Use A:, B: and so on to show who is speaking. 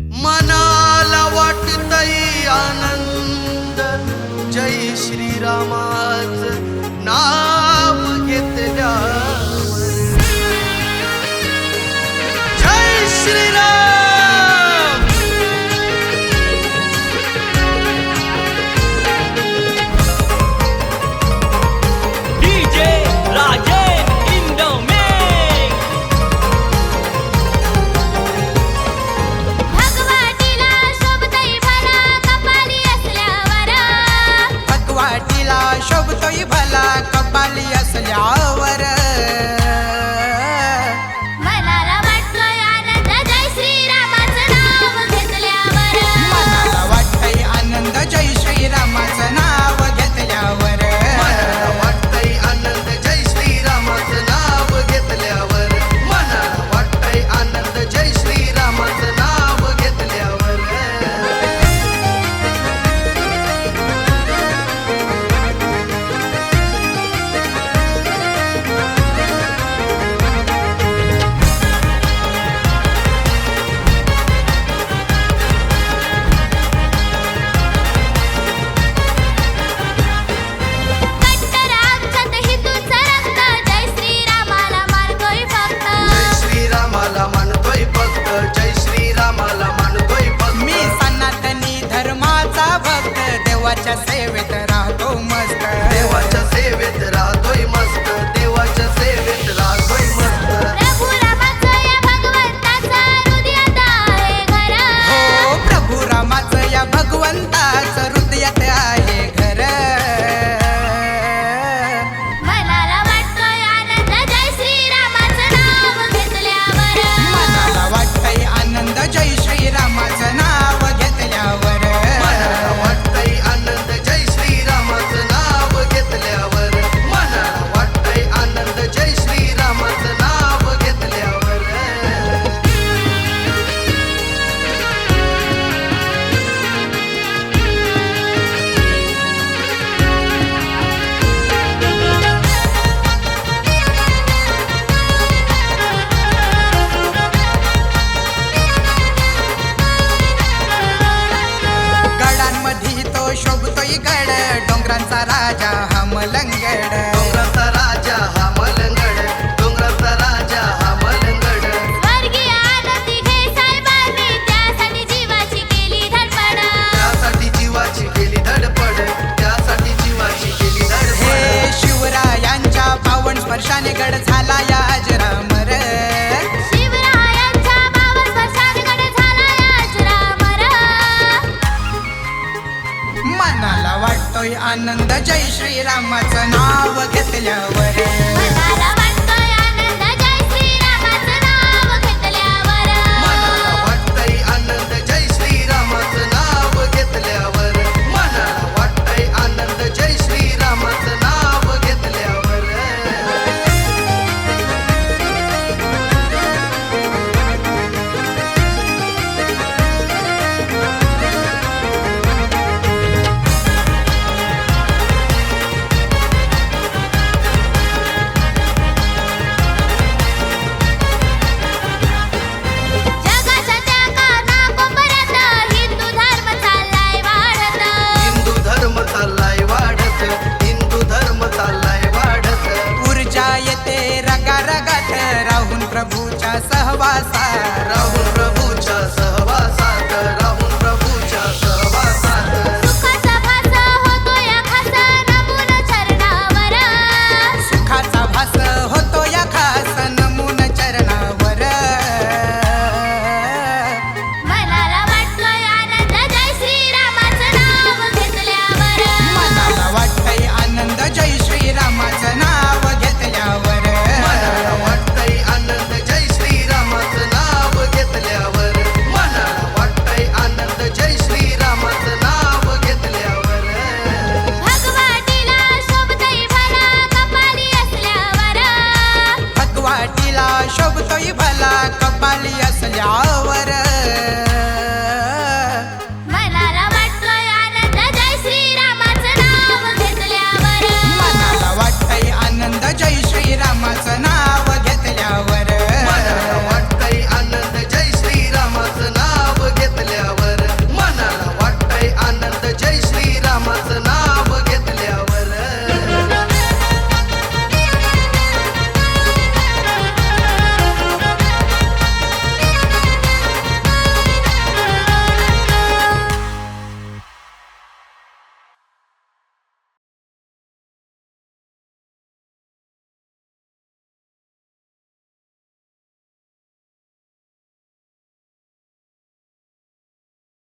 A: Money.
B: just say it. Eh? डोंगरांचा राजा हा मलंग श्रीरामाचं नाव घेतल्यावर. pasa. तिला शोभतोय भला कपाली असल्यावर.